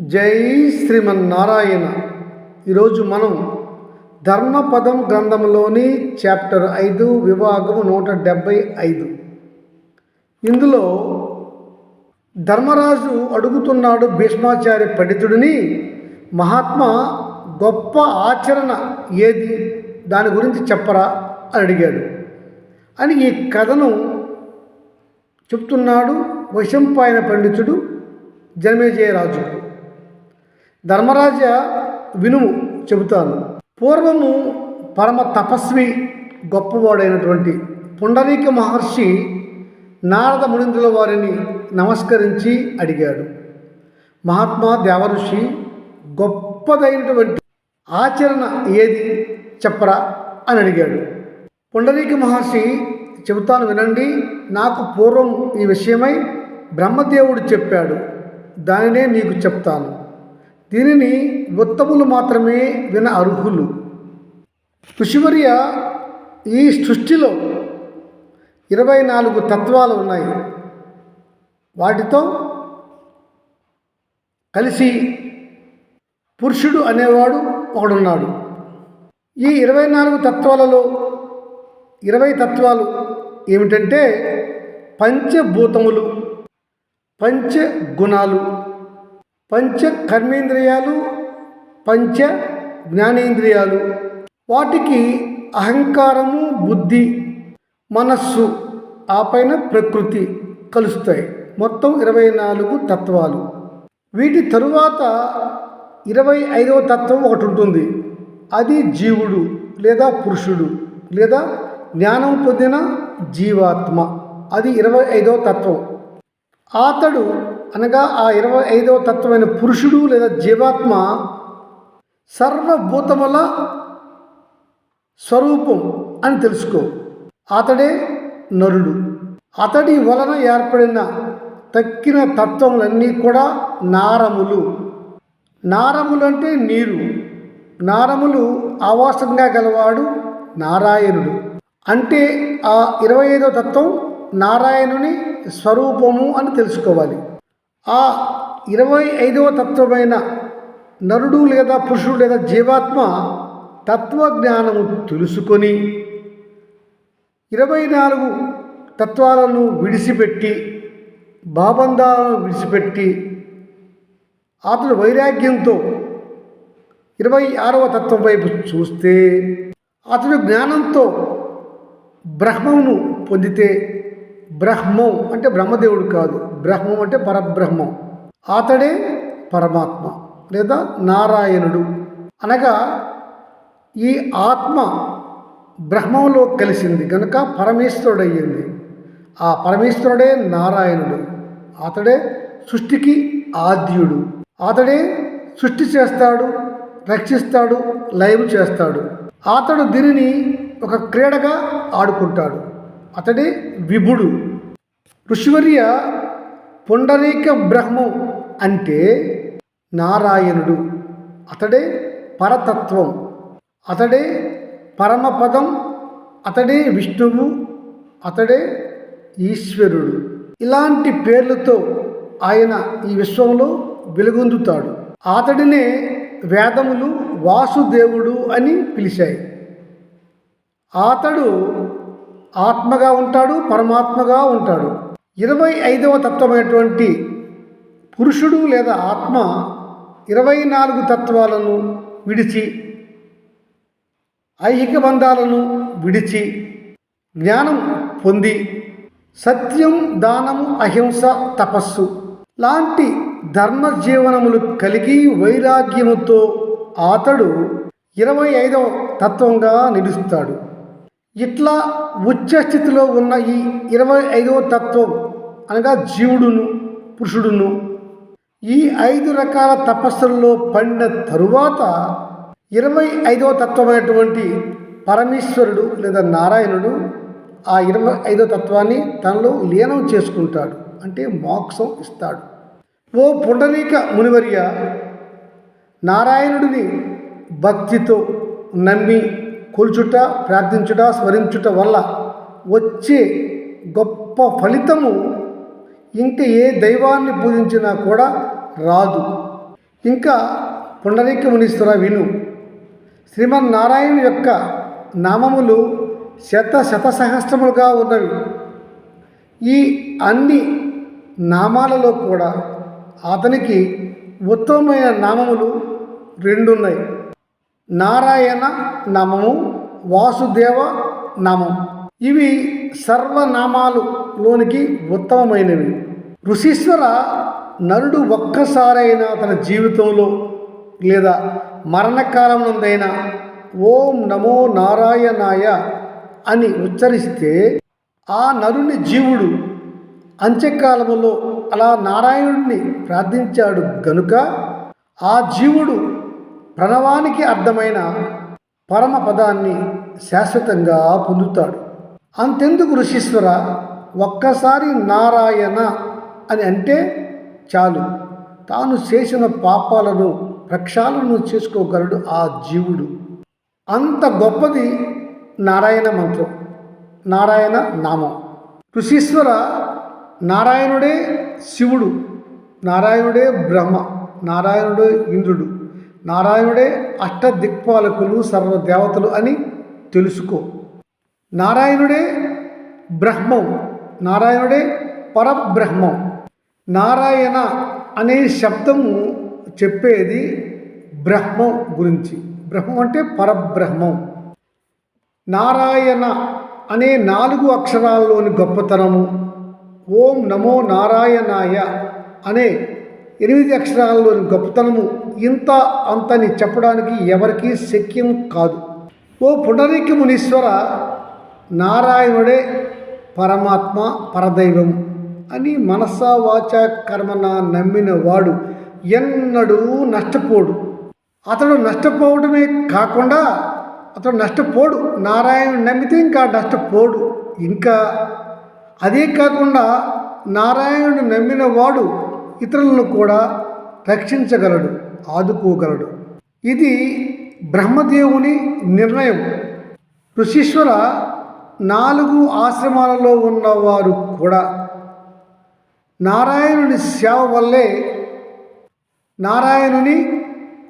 జై శ్రీమన్నారాయణ. ఈరోజు మనం ధర్మపదం గ్రంథంలోని చాప్టర్ ఐదు విభాగం నూట డెబ్భై ఐదు. ఇందులో ధర్మరాజు అడుగుతున్నాడు భీష్మాచార్య పండితుడిని మహాత్మా గొప్ప ఆచరణ ఏది? దాని గురించి చెప్పరా అని అడిగాడు. అని ఈ కథను చెప్తున్నాడు వశంపాయన పండితుడు జనమేజయరాజు ధర్మరాజ వినుము చెబుతాను. పూర్వము పరమ తపస్వి గొప్పవాడైనటువంటి పుండరీక మహర్షి నారద మునిందుల వారిని నమస్కరించి అడిగాడు. మహాత్మా దేవఋషి గొప్పదైనటువంటి ఆచరణ ఏది చెప్పరా అని అడిగాడు. పుండరీక మహర్షి చెబుతాను వినండి నాకు పూర్వం ఈ విషయమై బ్రహ్మదేవుడు చెప్పాడు. దానినే మీకు చెప్తాను. దీనిని ఉత్తములు మాత్రమే విన అర్హులు. ఋషివర్య ఈ సృష్టిలో ఇరవై నాలుగు తత్వాలు ఉన్నాయి. వాటితో కలిసి పురుషుడు అనేవాడు ఒకడున్నాడు. ఈ ఇరవై నాలుగు తత్వాలలో ఇరవై తత్వాలు ఏమిటంటే పంచభూతములు పంచ గుణాలు పంచ కర్మేంద్రియాలు పంచ జ్ఞానేంద్రియాలు వాటికి అహంకారము బుద్ధి మనస్సు ఆ పైన ప్రకృతి కలుస్తాయి. మొత్తం ఇరవై నాలుగు తత్వాలు. వీటి తరువాత ఇరవై ఐదవ తత్వం ఒకటి ఉంటుంది. అది జీవుడు లేదా పురుషుడు లేదా జ్ఞానం పొందిన జీవాత్మ. అది ఇరవై ఐదవ తత్వం. అతడు అనగా ఆ ఇరవై ఐదవ తత్వమైన పురుషుడు లేదా జీవాత్మ సర్వభూతముల స్వరూపం అని తెలుసుకో. అతడే నరుడు. అతడి వలన ఏర్పడిన తక్కిన తత్వములన్నీ కూడా నారములు. నారములు అంటే నీరు. నారములు ఆవాసంగా గలవాడు నారాయణుడు. అంటే ఆ ఇరవై ఐదో తత్వం నారాయణుని స్వరూపము అని తెలుసుకోవాలి. ఆ ఇరవై ఐదవ తత్వమైన నరుడు లేదా పురుషుడు లేదా జీవాత్మ తత్వజ్ఞానము తెలుసుకొని ఇరవై నాలుగు తత్వాలను విడిచిపెట్టి భాబంధాలను విడిచిపెట్టి అతడు వైరాగ్యంతో ఇరవై ఆరవ తత్వం వైపు చూస్తే అతడు జ్ఞానంతో బ్రహ్మమును పొందితే బ్రహ్మం అంటే బ్రహ్మదేవుడు కాదు. బ్రహ్మం అంటే పరబ్రహ్మం. అతడే పరమాత్మ లేదా నారాయణుడు. అనగా ఈ ఆత్మ బ్రహ్మంలో కలిసింది కనుక పరమేశ్వరుడు అయ్యింది ఆ పరమేశ్వరుడే నారాయణుడు. అతడే సృష్టికి ఆద్యుడు. అతడే సృష్టి చేస్తాడు రక్షిస్తాడు లైవ్ చేస్తాడు. అతడు దీనిని ఒక క్రీడగా ఆడుకుంటాడు. అతడే విభుడు. ఋషివర్య పుండరీక బ్రహ్మం అంటే నారాయణుడు. అతడే పరతత్వం. అతడే పరమపదం. అతడే విష్ణువు. అతడే ఈశ్వరుడు. ఇలాంటి పేర్లతో ఆయన ఈ విశ్వంలో వెలుగొందుతాడు. అతడినే వేదములు వాసుదేవుడు అని పిలిచాయి. అతడు ఆత్మగా ఉంటాడు పరమాత్మగా ఉంటాడు. ఇరవై ఐదవ తత్వమైనటువంటి పురుషుడు లేదా ఆత్మ ఇరవై నాలుగు తత్వాలను విడిచి ఐహిక బంధాలను విడిచి జ్ఞానం పొంది సత్యం దానము అహింస తపస్సు లాంటి ధర్మ జీవనములు కలిగి వైరాగ్యముతో అతడు ఇరవై ఐదవ తత్వంగా నిలుస్తాడు. ఇట్లా ఉచ్చ స్థితిలో ఉన్న ఈ ఇరవై ఐదవ తత్వం అనగా జీవుడును పురుషుడును ఈ ఐదు రకాల తపస్సుల్లో పడిన తరువాత ఇరవై ఐదవ తత్వమైనటువంటి పరమేశ్వరుడు లేదా నారాయణుడు ఆ ఇరవై ఐదో తత్వాన్ని తనలో లీనం చేసుకుంటాడు అంటే మోక్షం ఇస్తాడు. ఓ పుండరీక మునివర్య నారాయణుడిని భక్తితో నమ్మి కొలుచుట ప్రార్థించుట స్మరించుట వల్ల వచ్చే గొప్ప ఫలితము ఇంకా ఏ దైవాన్ని పూజించినా కూడా రాదు. ఇంకా పుండరీక మునీశ్వర విను. శ్రీమన్నారాయణ యొక్క నామములు శత శత సహస్రములుగా ఉన్నవి. ఈ అన్ని నామాలలో కూడా అతనికి ఉత్తమమైన నామములు రెండున్నాయి. నారాయణ నామము వాసుదేవ నామం. ఇవి సర్వనామాలులోనికి ఉత్తమమైనవి. ఋషీశ్వర నరుడు ఒక్కసారైనా తన జీవితంలో లేదా మరణకాలం నుండైనా ఓం నమో నారాయణాయ అని ఉచ్చరిస్తే ఆ నరుని జీవుడు అంత్యకాలములో అలా నారాయణుడిని ప్రార్థించాడు గనుక ఆ జీవుడు ప్రణవానికి అర్థమైన పరమ పదాన్ని శాశ్వతంగా పొందుతాడు. అంతెందుకు ఋషీశ్వర ఒక్కసారి నారాయణ అని అంటే చాలు. తాను చేసిన పాపాలను ప్రక్షాళన చేసుకోగలడు ఆ జీవుడు. అంత గొప్పది నారాయణ మంత్రం నారాయణ నామం. ఋషీశ్వర నారాయణుడే శివుడు నారాయణుడే బ్రహ్మ నారాయణుడే ఇంద్రుడు. నారాయణుడే అష్టదిక్పాలకులు సర్వదేవతలు అని తెలుసుకో. నారాయణుడే బ్రహ్మం నారాయణుడే పరబ్రహ్మం. నారాయణ అనే శబ్దము చెప్పేది బ్రహ్మం గురించి. బ్రహ్మం అంటే పరబ్రహ్మం. నారాయణ అనే నాలుగు అక్షరాల్లోని గొప్పతనము ఓం నమో నారాయణాయ అనే ఎనిమిది అక్షరాల్లోని గొప్పతనము ఇంత అంతని చెప్పడానికి ఎవరికీ శక్యం కాదు. ఓ పునరికి మునీశ్వర నారాయణుడే పరమాత్మ పరదైవం అని మనసా వాచ కర్మన నమ్మిన వాడు ఎన్నడూ నష్టపోడు. అతడు నష్టపోవడమే కాకుండా అతడు నష్టపోడు. నారాయణుడు నమ్మితే ఇంకా నష్టపోడు. ఇంకా అదే కాకుండా నారాయణుడు నమ్మిన వాడు ఇతరులను కూడా రక్షించగలడు. ఆదుకోగలడు. ఇది బ్రహ్మదేవుని నిర్ణయం. ఋషీశ్వర నాలుగు ఆశ్రమాలలో ఉన్నవారు కూడా. నారాయణుని సేవ వల్లే నారాయణుని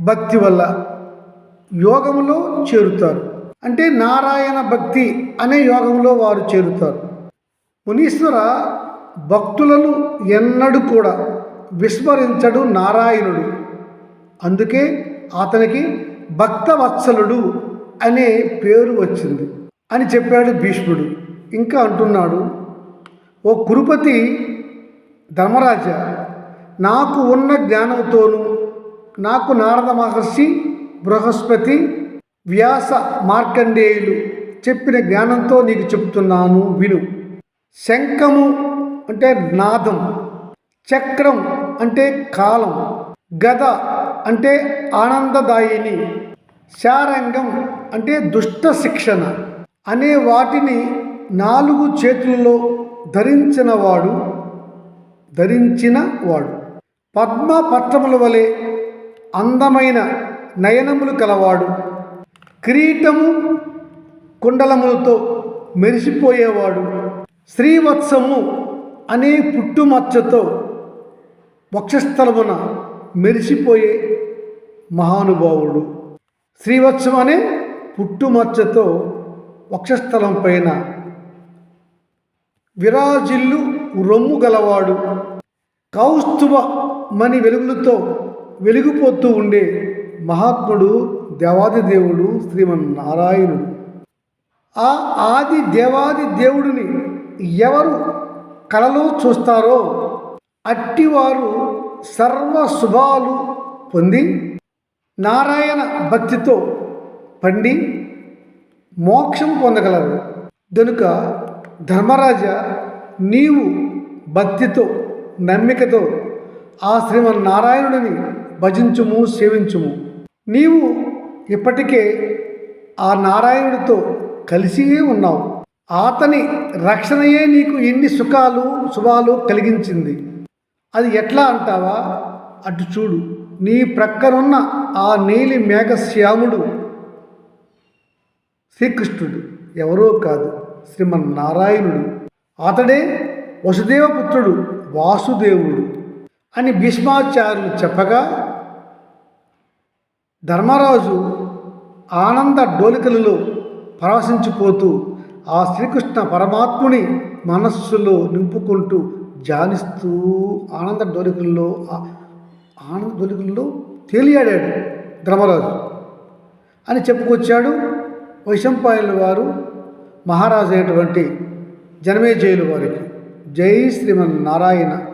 భక్తి వల్ల యోగంలో చేరుతారు. అంటే నారాయణ భక్తి అనే యోగంలో వారు చేరుతారు. మునీశ్వర భక్తులను ఎన్నడూ కూడా విస్మరించడు నారాయణుడు. అందుకే అతనికి భక్తవత్సలుడు అనే పేరు వచ్చింది. అని చెప్పాడు భీష్ముడు. ఇంకా అంటున్నాడు ఓ కురుపతి ధర్మరాజ నాకు ఉన్న జ్ఞానంతోనూ నాకు నారద మహర్షి బృహస్పతి వ్యాస మార్కండేయులు చెప్పిన జ్ఞానంతో నీకు చెప్తున్నాను విను. శంఖము అంటే నాదం చక్రం అంటే కాలం గద అంటే ఆనందదాయిని. శారంగం అంటే దుష్ట శిక్షణ అనే వాటిని నాలుగు చేతులలో ధరించినవాడు ధరించిన వాడు. పద్మ పత్రముల వలె అందమైన నయనములు కలవాడు. కిరీటము కుండలములతో మెరిసిపోయేవాడు. శ్రీవత్సము అనే పుట్టుమచ్చతో వక్షస్థలమున మెరిసిపోయే మహానుభావుడు. శ్రీవత్సం అనే పుట్టుమచ్చతో వక్షస్థలం పైన విరాజిల్లు రొమ్ము గలవాడు. కౌస్తుభ మణి వెలుగులతో వెలిగిపోతూ ఉండే మహాత్ముడు దేవాది దేవుడు శ్రీమన్నారాయణుడు. ఆ ఆది దేవాది దేవుడిని ఎవరు కలలో చూస్తారో అట్టివారు సర్వ శుభాలు పొంది నారాయణ భక్తితో పండి మోక్షం పొందగలరు. కనుక ధర్మరాజ నీవు భక్తితో నమ్మికతో ఆ శ్రీమన్నారాయణుడిని భజించుము సేవించుము. నీవు ఇప్పటికే ఆ నారాయణుడితో కలిసియే ఉన్నావు. అతని రక్షణయే నీకు ఎన్ని సుఖాలు శుభాలు కలిగించింది. అది ఎట్లా అంటావా? అటు చూడు. నీ ప్రక్కనున్న ఆ నీలి మేఘశ్యాముడు శ్రీకృష్ణుడు. ఎవరో కాదు. శ్రీమన్నారాయణుడు. అతడే వసుదేవపుత్రుడు వాసుదేవుడు అని భీష్మాచార్యులు చెప్పగా ధర్మరాజు ఆనంద డోలికలలో పరవశించిపోతూ ఆ శ్రీకృష్ణ పరమాత్ముని మనస్సులో నింపుకుంటూ జానిస్తూ ఆనంద డోలికల్లో ఆనంద డోలికల్లో తేలియాడాడు ధర్మరాజు. అని చెప్పుకొచ్చాడు వైశంపాయల వారు మహారాజు అయినటువంటి జనమేజయులు వారికి. జై శ్రీమన్నారాయణ.